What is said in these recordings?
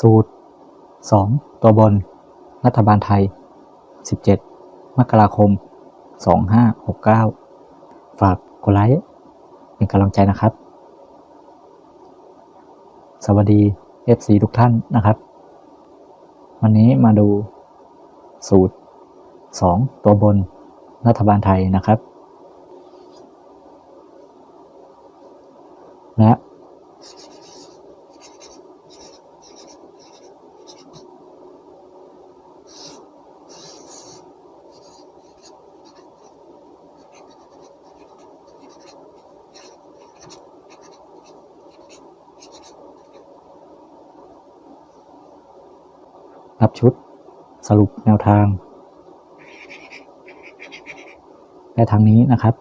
สูตร 2 ตัวบน รัฐบาลไทย 17 มกราคม 2569 ฝากกดไลค์เป็นกำลังใจนะครับ สวัสดี FC ทุกท่านนะครับ วันนี้มาดูสูตร 2 ตัวบน รัฐบาลไทยนะครับ และ รับชุด สรุปแนวทางและทางนี้นะครับ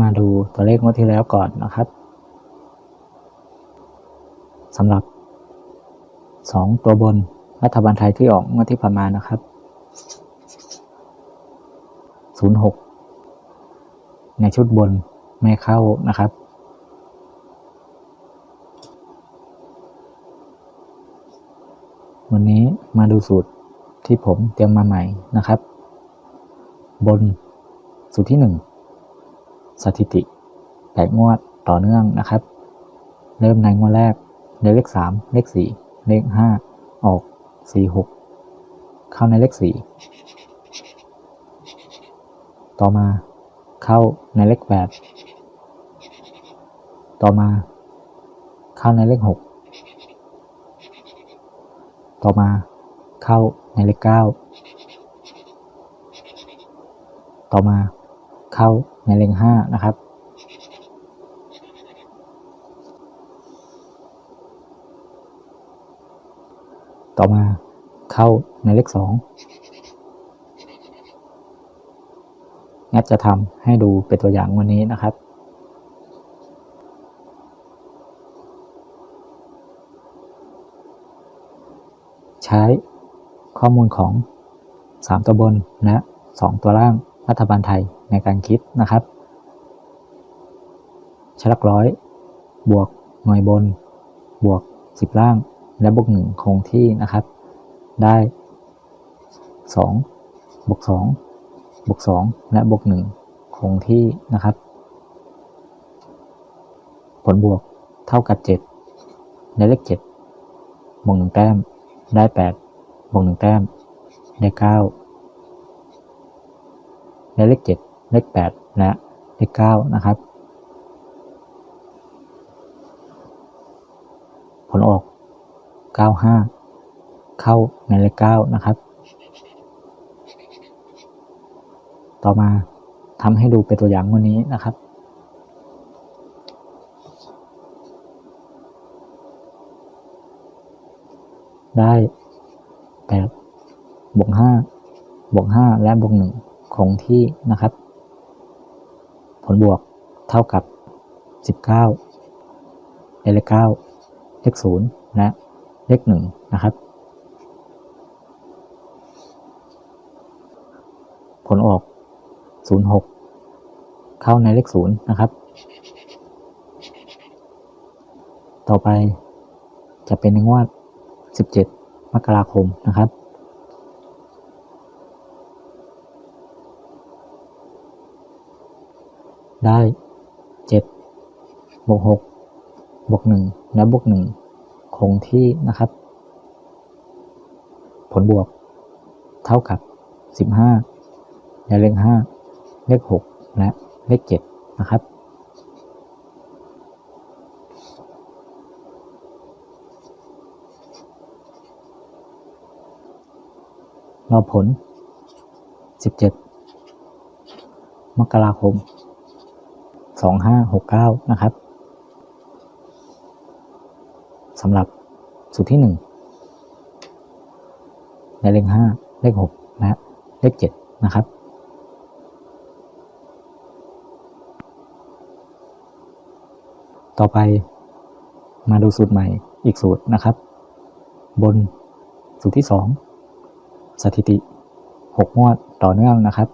มาดูตัวเลขงวดที่แล้วก่อนนะครับสำหรับ 2 ตัวบนรัฐบาลไทยที่ออกงวดที่ผ่านมานะครับ 06 ในชุดบน ไม่เข้านะครับ วันนี้มาดูสูตรที่ผมเตรียมมาใหม่นะครับ บนสูตรที่ 1 สถิติแปดงวดต่อเนื่องนะครับ เริ่มในงวดแรกในเลข 3 เลข 4 เลข 5 ออก 4 6 เข้าในเลข 4 ต่อมาเข้าในเลข 8 ต่อมา เข้าในเลข6ต่อมาเข้าในเลข9ต่อมาเข้าในเลข5นะครับ ต่อมาเข้าในเลข2งัดจะทำให้ดูเป็นตัวอย่างวันนี้นะครับ ใช้ข้อมูลของ 3 ตัวบนและ2ตัวล่างรัฐบาลไทยในการคิดนะครับใช้หลักร้อย บวกหน่วยบน บวก 10 ล่าง และบวก 1 คงที่นะครับ ได้ 2 บวก 2 บวก 2 และบวก 1 คงที่นะครับ ผลบวกเท่ากับ 7 ในเลข 7 บวก 1 แต้ม ได้8บวก1แต้ม ได้9ในเลข7เลข8และเลข9นะครับ ผลออก95เข้าในเลข9นะครับ ต่อมาทำให้ดูเป็นตัวอย่างวันนี้นะครับ ได้แปดบวกห้าบวกห้าและบวกหนึ่งคงที่นะครับ ผลบวกเท่ากับสิบเก้าเลขเก้าเลขศูนย์และเลขหนึ่งนะครับ ผลออกศูนย์หกเข้าในเลขศูนย์นะครับ ต่อไปจะเป็นงวด 17 มกราคมนะครับ ได้7บวก6บวก1และบวก1คงที่นะครับ ผลบวกเท่ากับ 15 และเลข5เลข 6 และเลข 7 นะครับ รอผล 17 มกราคม 2569 นะครับสำหรับสูตรที่ 1 ในเลข 5 เลข 6 และเลข 7 นะครับต่อไปมาดูสูตรใหม่อีกสูตรนะครับ บนสูตรที่ 2 สถิติ 6 งวดต่อเนื่องนะครับ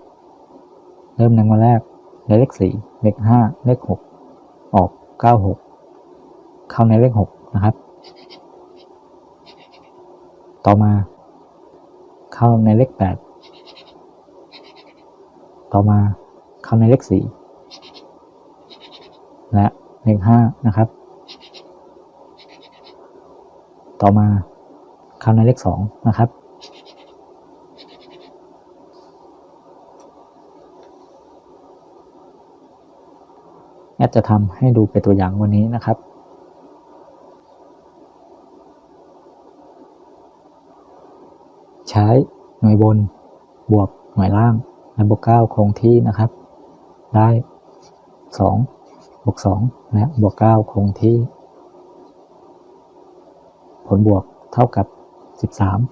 เริ่มในงวดแรกในเลขสี่เลขห้าเลขหกออกเก้าหกเข้าในเลขหกนะครับ ต่อมา เข้าในเลขแปดต่อมาเข้าในเลขสี่และเลขห้านะครับ ต่อมาเข้าในเลขสองนะครับ ดจะทำให้ดูเป็นตัวอย่างวันนี้นะครับ ใช้หน่วยบนบวกหน่วยล่างและบวก9คงที่นะครับ ได้2บวก2และบวก9คงที่ ผลบวกเท่ากับ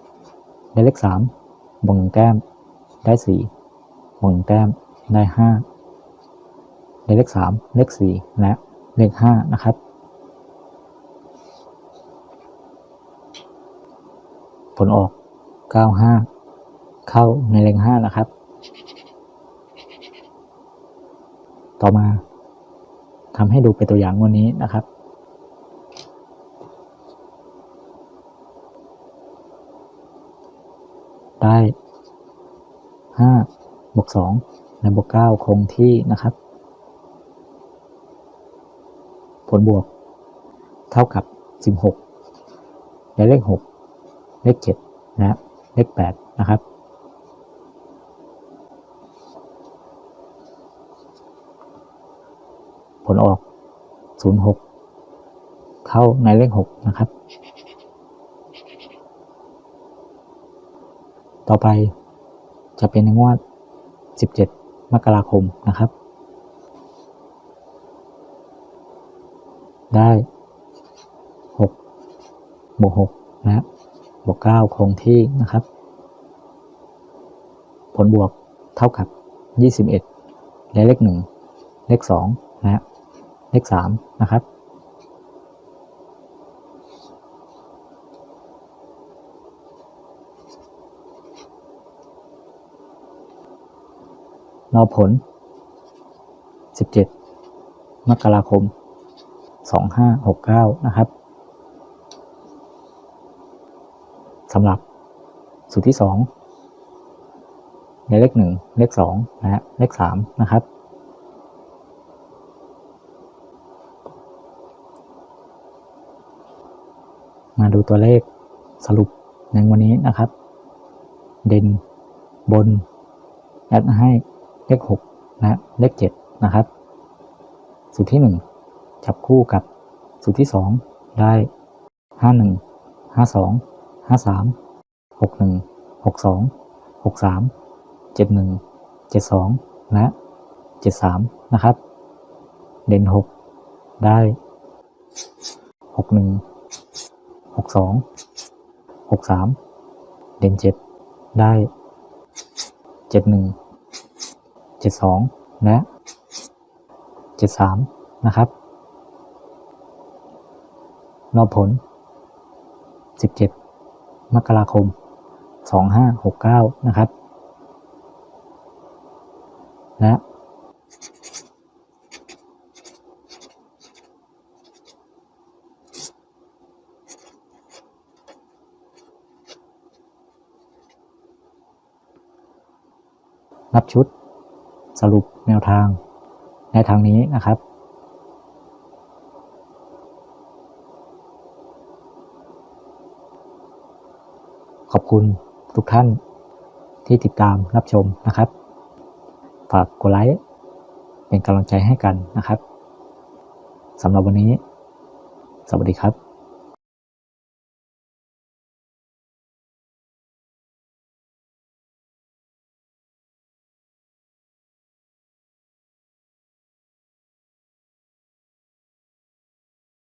13 ได้เลข3บวก1แต้มได้4บวก1แต้มได้ 5 เลข3เลข4และเลข5นะครับ ผลออก95เข้าในเลข5นะครับ ต่อมาทำให้ดูเป็นตัวอย่างวันนี้นะครับได้5บวก2และบวก9คงที่นะครับ ผลบวก เท่ากับ 16 และเลข 6 เลข7และเลข 8 นะครับ ผลออก 06เข้าในเลข 6 นะครับ ต่อไปจะเป็นในงวด 17 มกราคมนะครับ ได้6บวก6และบวก9คงที่นะครับ ผลบวกเท่ากับ 21 และเลข 1 เลข2และเลข3นะครับรอผล 17 มกราคม 2569 นะครับสำหรับสูตรที่ 2 ในเลข 1 เลข2และเลข3นะครับ มาดูตัวเลขสรุปในวันนี้นะครับ เด่นบนแอดให้เลข6และเลข 7 นะครับ สูตรที่ 1 จับคู่กับสูตรที่ 2 ได้ 51 52 53 61 62 63 71 72 และ 73 นะครับ เด่น 6 ได้ 61 62 63 เด่น 7 ได้ 71 72 และ 73 นะครับ รอบผล 17 มกราคม 2569 นะครับ และนับชุดสรุปแนวทางในทางนี้นะครับ คุณทุกท่านที่ติดตามรับชมนะครับ ฝากกดไลค์เป็นกำลังใจให้กันนะครับสำหรับวันนี้ สวัสดีครับ